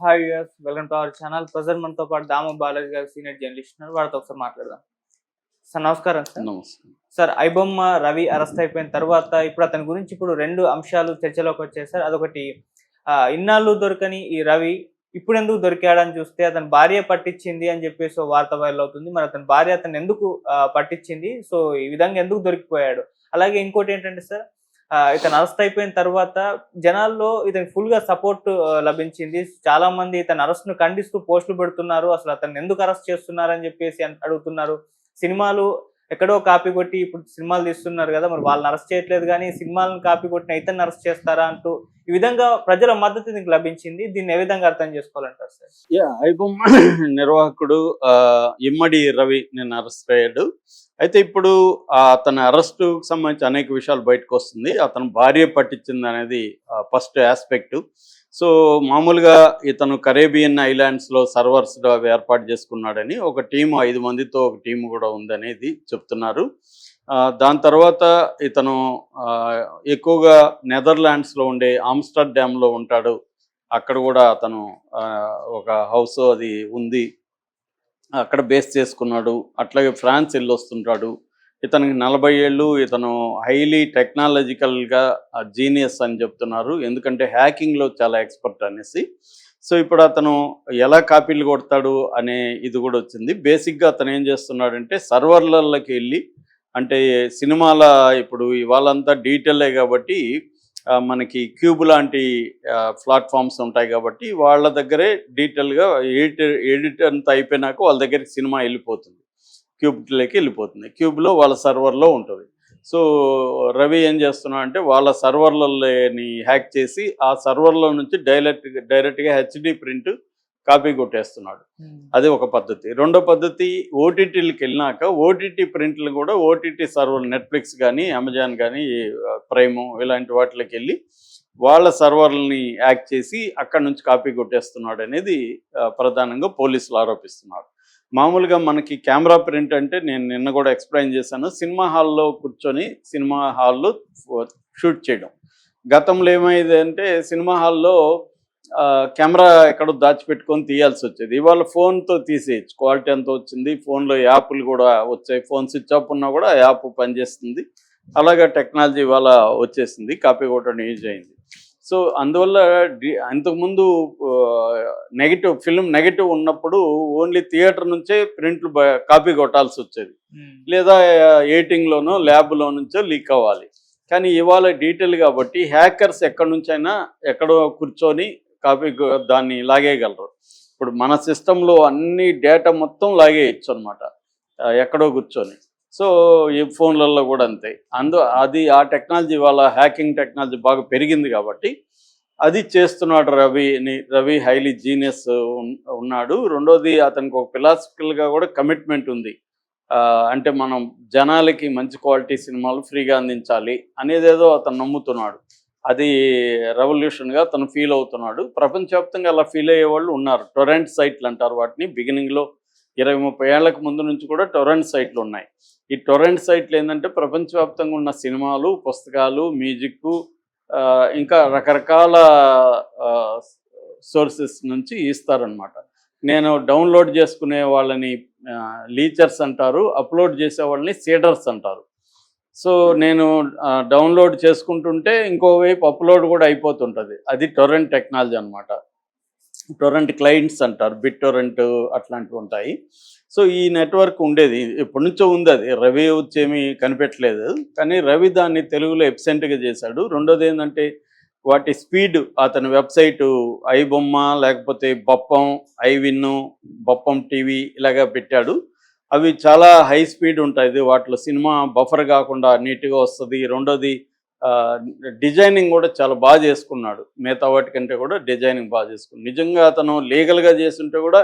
Hi yes welcome to our channel present మనతో పాటు దామ బాలాజీ గారు సీనియర్ జర్నలిస్ట్ ఉన్నారు. వారితో ఒకసారి మాట్లాడదాం. సార్ నమస్కారం సార్. నమస్కారం. సార్ ఐబొమ్మ రవి అరెస్ట్ అయిపోయిన తర్వాత ఇప్పుడు అతని గురించి ఇప్పుడు రెండు అంశాలు చర్చలోకి వచ్చాయి సార్. అదొకటి ఇన్నాళ్ళు దొరకని ఈ రవి ఇప్పుడు ఎందుకు దొరికాడని చూస్తే అతని భార్య పట్టించింది అని చెప్పేసి వార్త వైరల్ అవుతుంది. మరి అతని భార్య అతను ఎందుకు పట్టించింది? సో ఈ విధంగా ఎందుకు దొరికిపోయాడు? అలాగే ఇంకోటి ఏంటంటే సార్ ఇతను అరెస్ట్ అయిపోయిన తర్వాత జనాల్లో ఇతనికి ఫుల్గా సపోర్ట్ లభించింది. చాలా మంది ఇతని అరెస్ట్ను ఖండిస్తూ పోస్టులు పెడుతున్నారు. అసలు అతను ఎందుకు అరెస్ట్ చేస్తున్నారు అని చెప్పేసి అడుగుతున్నారు. సినిమాలు ఎక్కడో కాపీ కొట్టి ఇప్పుడు సినిమాలు తీస్తున్నారు కదా మరి వాళ్ళని అరెస్ట్ చేయట్లేదు కానీ సినిమాలను కాపీ కొట్టిన ఇతన్ని అరెస్ట్ చేస్తారా అంటూ ఈ విధంగా ప్రజల మద్దతు దీనికి లభించింది. దీన్ని ఏ విధంగా అర్థం చేసుకోవాలంటారు సార్? యా ఐబొమ్మ నిర్వాహకుడు ఆ, ఇమ్మడి రవి నేను అరెస్ట్ అయ్యాడు. అయితే ఇప్పుడు అతని అరెస్టుకు సంబంధించి అనేక విషయాలు బయటకు వస్తుంది అతను భార్య పట్టించింది అనేది ఫస్ట్ ఆస్పెక్ట్. సో మామూలుగా ఇతను కరేబియన్ ఐలాండ్స్లో సర్వర్స్ అవి ఏర్పాటు చేసుకున్నాడని ఒక టీం ఐదు మందితో ఒక టీం కూడా ఉందనేది చెప్తున్నారు. ఆ, దాని తర్వాత ఇతను ఎక్కువగా నెదర్లాండ్స్లో ఉండే ఆమ్స్టర్డామ్లో ఉంటాడు. అక్కడ కూడా అతను ఒక హౌస్ అది ఉంది. అక్కడ బేస్ చేసుకున్నాడు. అట్లాగే ఫ్రాన్స్ వెళ్ళి వస్తుంటాడు ఇతనికి నలభై ఏళ్ళు ఇతను హైలీ టెక్నాలజికల్గా జీనియస్ అని చెప్తున్నారు. ఎందుకంటే హ్యాకింగ్లో చాలా ఎక్స్పర్ట్ అనేసి. సో ఇప్పుడు అతను ఎలా కాపీలు కొడతాడు అనే ఇది కూడా వచ్చింది. బేసిక్గా అతను ఏం చేస్తున్నాడంటే సర్వర్లకి వెళ్ళి అంటే సినిమాల ఇప్పుడు ఇవాళంతా డీటెయిలే కాబట్టి మనకి క్యూబ్ లాంటి ప్లాట్ఫామ్స్ ఉంటాయి కాబట్టి వాళ్ళ దగ్గరే డీటెయిల్గా ఎడిటర్ ఎడిట్ అంతా అయిపోయినాక వాళ్ళ దగ్గరికి సినిమా వెళ్ళిపోతుంది. క్యూబ్లోకి వెళ్ళిపోతుంది. క్యూబ్లో వాళ్ళ సర్వర్లో ఉంటుంది. సో రవి ఏం చేస్తున్నా అంటే వాళ్ళ సర్వర్లని హ్యాక్ చేసి ఆ సర్వర్లో నుంచి డైరెక్ట్ డైరెక్ట్గా హెచ్డి ప్రింట్ కాపీ కొట్టేస్తున్నాడు. అది ఒక పద్ధతి. రెండో పద్ధతి ఓటీటీలకు వెళ్ళినాక ఓటీటీ ప్రింట్లు కూడా ఓటీటీ సర్వర్ నెట్ఫ్లిక్స్ కానీ అమెజాన్ కానీ ప్రైమ్ ఇలాంటి వాటికి వెళ్ళి వాళ్ళ సర్వర్లని యాక్ట్ చేసి అక్కడ నుంచి కాపీ కొట్టేస్తున్నాడు అనేది ప్రధానంగా పోలీసులు ఆరోపిస్తున్నారు. మామూలుగా మనకి కెమెరా ప్రింట్ అంటే నేను నిన్న కూడా ఎక్స్ప్లెయిన్ చేశాను. సినిమా హాల్లో కూర్చొని సినిమా హాల్లో షూట్ చేయడం. గతంలో ఏమైంది అంటే సినిమా హాల్లో కెమెరా ఎక్కడో దాచిపెట్టుకొని తీయాల్సి వచ్చేది. ఇవాళ ఫోన్తో తీసేయచ్చు. క్వాలిటీ ఎంత వచ్చింది? ఫోన్లో యాప్లు కూడా వచ్చాయి. ఫోన్ స్విచ్ ఆఫ్ ఉన్నా కూడా యాప్ పనిచేస్తుంది. అలాగా టెక్నాలజీ ఇవాళ వచ్చేసింది. కాపీ కొట్టడం యూజ్ అయింది. సో అందువల్ల అంతకుముందు నెగిటివ్ ఫిల్మ్ నెగిటివ్ ఉన్నప్పుడు ఓన్లీ థియేటర్ నుంచే ప్రింట్లు కాపీ కొట్టాల్సి వచ్చేది. లేదా ఎయిటింగ్లోనో ల్యాబ్లో నుంచో లీక్ అవ్వాలి. కానీ ఇవాళ డీటెయిల్ కాబట్టి హ్యాకర్స్ ఎక్కడి నుంచైనా ఎక్కడో కూర్చొని కాపీ దాన్ని లాగేయగలరు. ఇప్పుడు మన సిస్టంలో అన్ని డేటా మొత్తం లాగేయచ్చు అనమాట ఎక్కడో కూర్చొని. సో ఈ ఫోన్లలో కూడా అంతే. అందు అది ఆ టెక్నాలజీ వాళ్ళ హ్యాకింగ్ టెక్నాలజీ బాగా పెరిగింది కాబట్టి అది చేస్తున్నాడు రవి రవి హైలీ జీనియస్ ఉన్నాడు. రెండోది అతనికి ఒక ఫిలాసఫికల్గా కూడా కమిట్మెంట్ ఉంది. ఆ, అంటే మనం జనాలకి మంచి క్వాలిటీ సినిమాలు ఫ్రీగా అందించాలి అనేదేదో అతను నమ్ముతున్నాడు. అది రెవల్యూషన్గా తను ఫీల్ అవుతున్నాడు. ప్రపంచవ్యాప్తంగా అలా ఫీల్ అయ్యే వాళ్ళు ఉన్నారు. టొరెంట్ సైట్లు అంటారు వాటిని. బిగినింగ్లో ఇరవై ముప్పై ఏళ్ళకు ముందు నుంచి కూడా టొరెంట్ సైట్లు ఉన్నాయి. ఈ టొరెంట్ సైట్లు ఏంటంటే ప్రపంచవ్యాప్తంగా ఉన్న సినిమాలు పుస్తకాలు మ్యూజిక్ ఇంకా రకరకాల సోర్సెస్ నుంచి ఇస్తారనమాట నేను డౌన్లోడ్ చేసుకునే వాళ్ళని లీచర్స్ అంటారు అప్లోడ్ చేసే వాళ్ళని సీడర్స్ అంటారు. సో నేను డౌన్లోడ్ చేసుకుంటుంటే ఇంకోవైపు అప్లోడ్ కూడా అయిపోతుంటుంది. అది టొరెంట్ టెక్నాలజీ అనమాట టొరెంట్ క్లయింట్స్ అంటారు బిట్ టొరెంట్ అట్లాంటివి ఉంటాయి. సో ఈ నెట్వర్క్ ఉండేది. ఎప్పటి నుంచో ఉంది అది. రవి వచ్చేమి కనిపెట్టలేదు. కానీ రవి దాన్ని తెలుగులో ఎబ్సెంట్గా చేశాడు. రెండోది ఏంటంటే వాటి స్పీడ్ అతని వెబ్సైటు ఐబొమ్మ లేకపోతే బొప్పం ఐవిన్ను బొప్పం టీవీ ఇలాగా పెట్టాడు. అవి చాలా హై స్పీడ్ ఉంటుంది వాటిలో సినిమా బఫర్ కాకుండా నీట్గా వస్తుంది. రెండోది డిజైనింగ్ కూడా చాలా బాగా చేసుకున్నాడు. మిగతా వాటికంటే కూడా డిజైనింగ్ బాగా చేసుకున్నాడు. నిజంగా అతను లీగల్గా చేస్తుంటే కూడా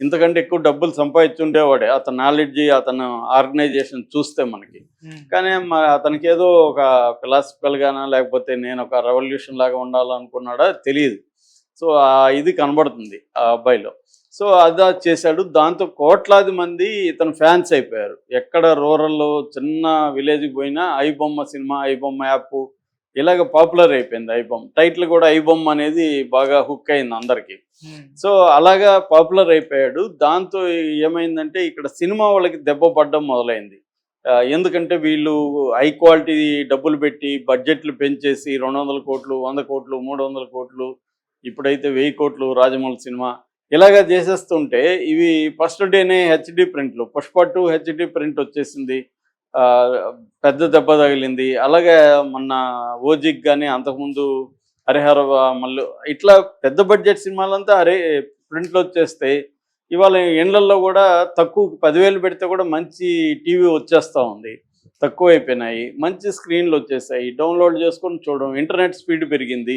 ఇంతకంటే ఎక్కువ డబ్బులు సంపాదించుండేవాడే. అతని నాలెడ్జి అతను ఆర్గనైజేషన్ చూస్తే మనకి. కానీ అతనికి ఏదో ఒక ఫిలాసఫికల్ గానా లేకపోతే నేను ఒక రెవల్యూషన్ లాగా ఉండాలనుకున్నాడా తెలియదు. సో ఆ ఇది కనబడుతుంది ఆ అబ్బాయిలో. సో అదా చేశాడు. దాంతో కోట్లాది మంది ఇతను ఫ్యాన్స్ అయిపోయారు. ఎక్కడ రూరల్లో చిన్న విలేజ్కి పోయినా ఐబొమ్మ సినిమా ఐబొమ్మ యాప్ ఇలాగ పాపులర్ అయిపోయింది ఐబొమ్ టైటిల్ కూడా ఐబొమ్ అనేది బాగా హుక్ అయింది అందరికి. సో అలాగా పాపులర్ అయిపోయాడు. దాంతో ఏమైందంటే ఇక్కడ సినిమా వాళ్ళకి దెబ్బ పడడం మొదలైంది. ఎందుకంటే వీళ్ళు హై క్వాలిటీ డబ్బులు పెట్టి బడ్జెట్లు పెంచేసి రెండు వందల కోట్లు వంద కోట్లు మూడు వందల కోట్లు ఇప్పుడైతే వెయ్యి కోట్లు రాజమౌళి సినిమా ఇలాగా చేసేస్తుంటే ఇవి ఫస్ట్ డేనే హెచ్డి ప్రింట్లు. పుష్ప టూ హెచ్డి ప్రింట్ వచ్చేసింది. పెద్ద దెబ్బ తగిలింది. అలాగే మొన్న ఓజిక్ కానీ అంతకుముందు హరిహర మళ్ళీ ఇట్లా పెద్ద బడ్జెట్ సినిమాలంతా అరే ప్రింట్లు వచ్చేస్తే ఇవాళ ఎండ్లలో కూడా తక్కువ పదివేలు పెడితే కూడా మంచి టీవీ వచ్చేస్తూ ఉంది. తక్కువ అయిపోయినాయి మంచి స్క్రీన్లు వచ్చేసాయి. డౌన్లోడ్ చేసుకొని చూడడం. ఇంటర్నెట్ స్పీడ్ పెరిగింది.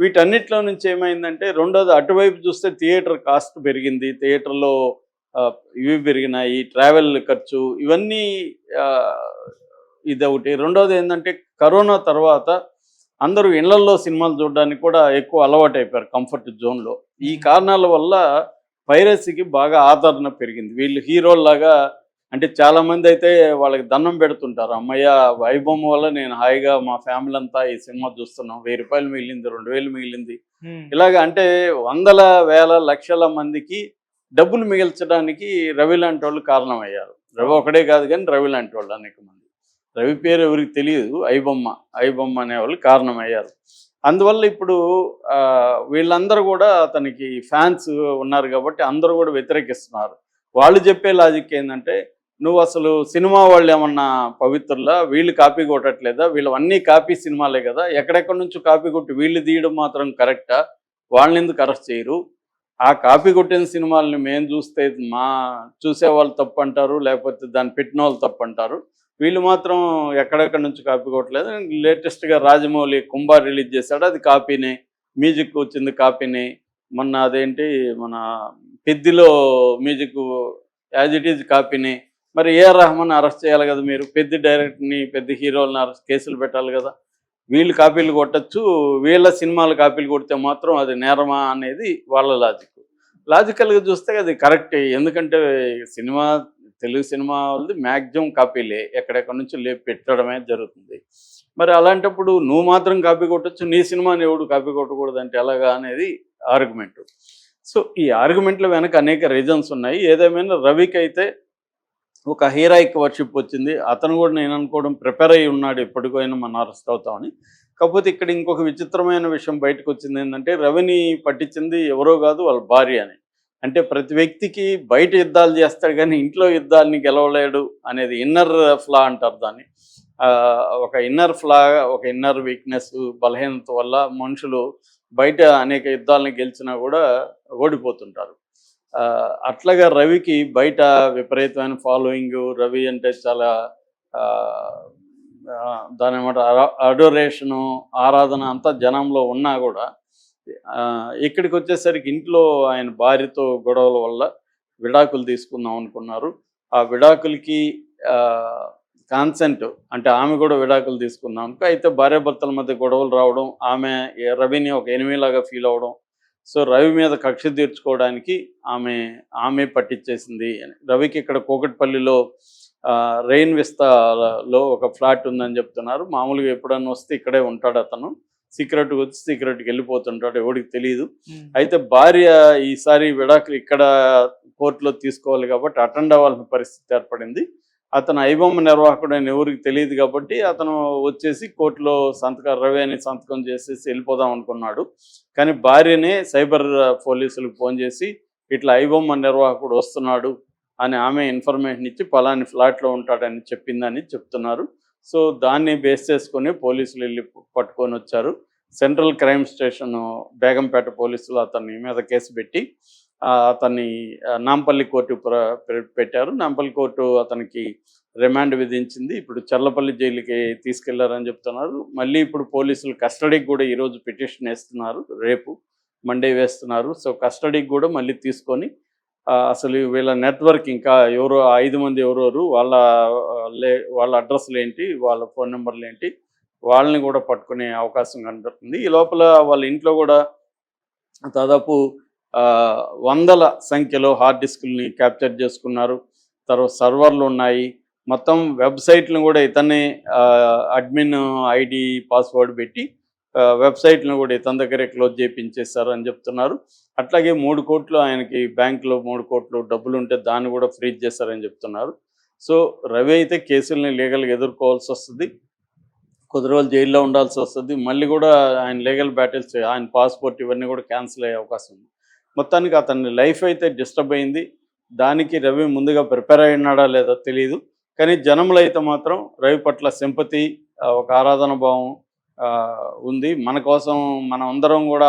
వీటన్నిటిలో నుంచి ఏమైందంటే రెండోది అటువైపు చూస్తే థియేటర్ కాస్ట్ పెరిగింది. థియేటర్లో ఇవి పెరిగినాయి ట్రావెల్ ఖర్చు ఇవన్నీ ఆ, ఇదొకటి. రెండోది ఏంటంటే కరోనా తర్వాత అందరూ ఇళ్ళల్లో సినిమాలు చూడడానికి కూడా ఎక్కువ అలవాటు అయిపోయారు కంఫర్ట్ జోన్లో. ఈ కారణాల వల్ల పైరసీకి బాగా ఆదరణ పెరిగింది. వీళ్ళు హీరోల్లాగా అంటే చాలా మంది అయితే వాళ్ళకి దండం పెడుతుంటారు. అమ్మయ్య వైభవం వల్ల నేను హాయిగా మా ఫ్యామిలీ అంతా ఈ సినిమా చూస్తున్నాం. వెయ్యి రూపాయలు మిగిలింది రెండు వేలు మిగిలింది. ఇలాగ అంటే వందల వేల లక్షల మందికి డబ్బులు మిగిల్చడానికి రవి లాంటి వాళ్ళు కారణమయ్యారు. రవి ఒకడే కాదు కానీ రవి లాంటి వాళ్ళు అనేక మంది. రవి పేరు ఎవరికి తెలియదు. ఐబొమ్మ ఐబొమ్మ అనేవాళ్ళు కారణమయ్యారు. అందువల్ల ఇప్పుడు వీళ్ళందరూ కూడా అతనికి ఫ్యాన్స్ ఉన్నారు కాబట్టి అందరూ కూడా వ్యతిరేకిస్తున్నారు. వాళ్ళు చెప్పే లాజిక్ ఏంటంటే నువ్వు అసలు సినిమా వాళ్ళు ఏమన్నా పవిత్రులా? వీళ్ళు కాపీ కొట్టట్లేదా? వీళ్ళు అన్నీ కాపీ సినిమాలే కదా? ఎక్కడెక్కడి నుంచి కాపీ కొట్టి వీళ్ళు తీయడం మాత్రం కరెక్టా? వాళ్ళని ఎందుకు అరెస్ట్ చేయరు? ఆ కాపీ కొట్టిన సినిమాలని మేము చూస్తే మా చూసేవాళ్ళు తప్పు అంటారు లేకపోతే దాన్ని పెట్టిన వాళ్ళు తప్పు అంటారు వీళ్ళు మాత్రం ఎక్కడెక్కడి నుంచి కాపీ కొట్టలేదు. లేటెస్ట్గా రాజమౌళి కుంభార్ రిలీజ్ చేశాడు. అది కాపీనే. మ్యూజిక్ వచ్చింది కాపీనే. మొన్న అదేంటి? మన పెద్దిలో మ్యూజిక్ యాజ్ ఇట్ ఈజ్ కాపీనే. మరి ఏఆర్ రహమాన్ అరెస్ట్ చేయాలి కదా మీరు? పెద్ద డైరెక్టర్ని పెద్ద హీరోలను అరెస్ట్ కేసులు పెట్టాలి కదా. వీళ్ళు కాపీలు కొట్టచ్చు వీళ్ళ సినిమాలు కాపీలు కొడితే మాత్రం అది నేరమా అనేది వాళ్ళ లాజిక్ లాజికల్గా చూస్తే అది కరెక్ట్ ఎందుకంటే సినిమా తెలుగు సినిమా వాళ్ళది మ్యాక్సిమం కాపీలే. ఎక్కడెక్కడి నుంచి లే పెట్టడమే జరుగుతుంది. మరి అలాంటప్పుడు నువ్వు మాత్రం కాపీ కొట్టచ్చు నీ సినిమాని ఎవడు కాపీ కొట్టకూడదు అంటే ఎలాగా అనేది ఆర్గ్యుమెంట్ సో ఈ ఆర్గ్యుమెంట్ల వెనక అనేక రీజన్స్ ఉన్నాయి. ఏదేమైనా రవికి అయితే ఒక హీరాయిక్ వర్షిప్ వచ్చింది. అతను కూడా నేను అనుకోవడం ప్రిపేర్ అయి ఉన్నాడు ఎప్పటికైనా మనం అరెస్ట్ అవుతామని కాకపోతే ఇక్కడ ఇంకొక విచిత్రమైన విషయం బయటకు వచ్చింది ఏంటంటే రవిని పట్టించింది ఎవరో కాదు వాళ్ళ భార్య అని. అంటే ప్రతి వ్యక్తికి బయట యుద్ధాలు చేస్తాడు కానీ ఇంట్లో యుద్ధాలని గెలవలేడు అనేది ఇన్నర్ ఫ్లా అంటారు దాన్ని. ఆ, ఒక ఇన్నర్ ఫ్లా ఒక ఇన్నర్ వీక్నెస్ బలహీనత వల్ల మనుషులు బయట అనేక యుద్ధాలను గెలిచినా కూడా ఓడిపోతుంటారు. అట్లాగా రవికి బయట విపరీతమైన ఫాలోయింగ్ రవి అంటే చాలా ఆ, దాని ఏమంటారు అడోరేషను ఆరాధన అంతా జనంలో ఉన్నా కూడా ఆ, ఇక్కడికి వచ్చేసరికి ఇంట్లో ఆయన భార్యతో గొడవల వల్ల విడాకులు తీసుకుందాం అనుకున్నారు. ఆ విడాకులకి కాన్సెంట్ అంటే ఆమె కూడా విడాకులు తీసుకుందాం. అనుకో అయితే భార్యాభర్తల మధ్య గొడవలు రావడం ఆమె రవిని ఒక ఎనిమిలాగా ఫీల్ అవడం సో రవి మీద కక్ష తీర్చుకోవడానికి ఆమె ఆమె పట్టించేసింది రవికి ఇక్కడ కోకట్పల్లిలో రెయిన్ విస్తాలో ఒక ఫ్లాట్ ఉందని చెప్తున్నారు. మామూలుగా ఎప్పుడన్నా వస్తే ఇక్కడే ఉంటాడు అతను. సీక్రెట్గా వచ్చి సీక్రెట్కి వెళ్ళిపోతుంటాడు ఎవడికి తెలియదు అయితే భార్య ఈసారి విడాకులు ఇక్కడ కోర్టులో తీసుకోవాలి కాబట్టి అటెండ్ అవ్వాల్సిన పరిస్థితి ఏర్పడింది. అతను ఐబొమ్మ నిర్వాహకుడు అని ఎవరికి తెలియదు కాబట్టి అతను వచ్చేసి కోర్టులో సంతకం రవి అని సంతకం చేసేసి వెళ్ళిపోదాం అనుకున్నాడు. కానీ భార్యనే సైబర్ పోలీసులకు ఫోన్ చేసి ఇట్లా ఐబొమ్మ నిర్వాహకుడు వస్తున్నాడు అని ఆమె ఇన్ఫర్మేషన్ ఇచ్చి పలాని ఫ్లాట్లో ఉంటాడని చెప్పిందని చెప్తున్నారు. సో దాన్ని బేస్ చేసుకొని పోలీసులు వెళ్ళి పట్టుకొని వచ్చారు. సెంట్రల్ క్రైమ్ స్టేషన్ బేగంపేట పోలీసులు అతని మీద కేసు పెట్టి అతన్ని నాంపల్లి కోర్టు పె- పెట్టారు. నాంపల్లి కోర్టు అతనికి రిమాండ్ విధించింది. ఇప్పుడు చర్లపల్లి జైలుకి తీసుకెళ్ళారని చెప్తున్నారు. మళ్ళీ ఇప్పుడు పోలీసులు కస్టడీకి కూడా ఈరోజు పిటిషన్ వేస్తున్నారు. రేపు మండే వేస్తున్నారు. సో కస్టడీకి కూడా మళ్ళీ తీసుకొని అసలు వీళ్ళ నెట్వర్క్ ఇంకా ఎవరో ఐదు మంది ఎవరెవరు వాళ్ళ లే వాళ్ళ అడ్రస్లు ఏంటి వాళ్ళ ఫోన్ నెంబర్లు ఏంటి వాళ్ళని కూడా పట్టుకునే అవకాశం కనబడుతుంది. ఈ లోపల వాళ్ళ ఇంట్లో కూడా దాదాపు వందల సంఖ్యలో హార్డ్ డిస్కుల్ని క్యాప్చర్ చేసుకున్నారు. తర్వాత సర్వర్లు ఉన్నాయి. మొత్తం వెబ్సైట్లను కూడా ఇతన్ని అడ్మిన్ ఐడి పాస్వర్డ్ పెట్టి వెబ్సైట్లను కూడా ఇతని దగ్గరే క్లోజ్ చేయించేస్తారు అని చెప్తున్నారు. అట్లాగే మూడు కోట్లు ఆయనకి బ్యాంకులో మూడు కోట్లు డబ్బులు ఉంటే దాన్ని కూడా ఫ్రీజ్ చేస్తారని చెప్తున్నారు. సో రవి అయితే కేసుల్ని లీగల్గా ఎదుర్కోవాల్సి వస్తుంది. కొద్ది రోజులు జైల్లో ఉండాల్సి వస్తుంది. మళ్ళీ కూడా ఆయన లీగల్ బ్యాటిల్స్ ఆయన పాస్పోర్ట్ ఇవన్నీ కూడా క్యాన్సిల్ అయ్యే అవకాశం ఉంది. మొత్తానికి అతని లైఫ్ అయితే డిస్టర్బ్ అయింది. దానికి రవి ముందుగా ప్రిపేర్ అయినాడా లేదో తెలియదు కానీ జనములు అయితే మాత్రం రవి పట్ల సింపతి ఒక ఆరాధన భావం ఆ, ఉంది. మన కోసం మనం అందరం కూడా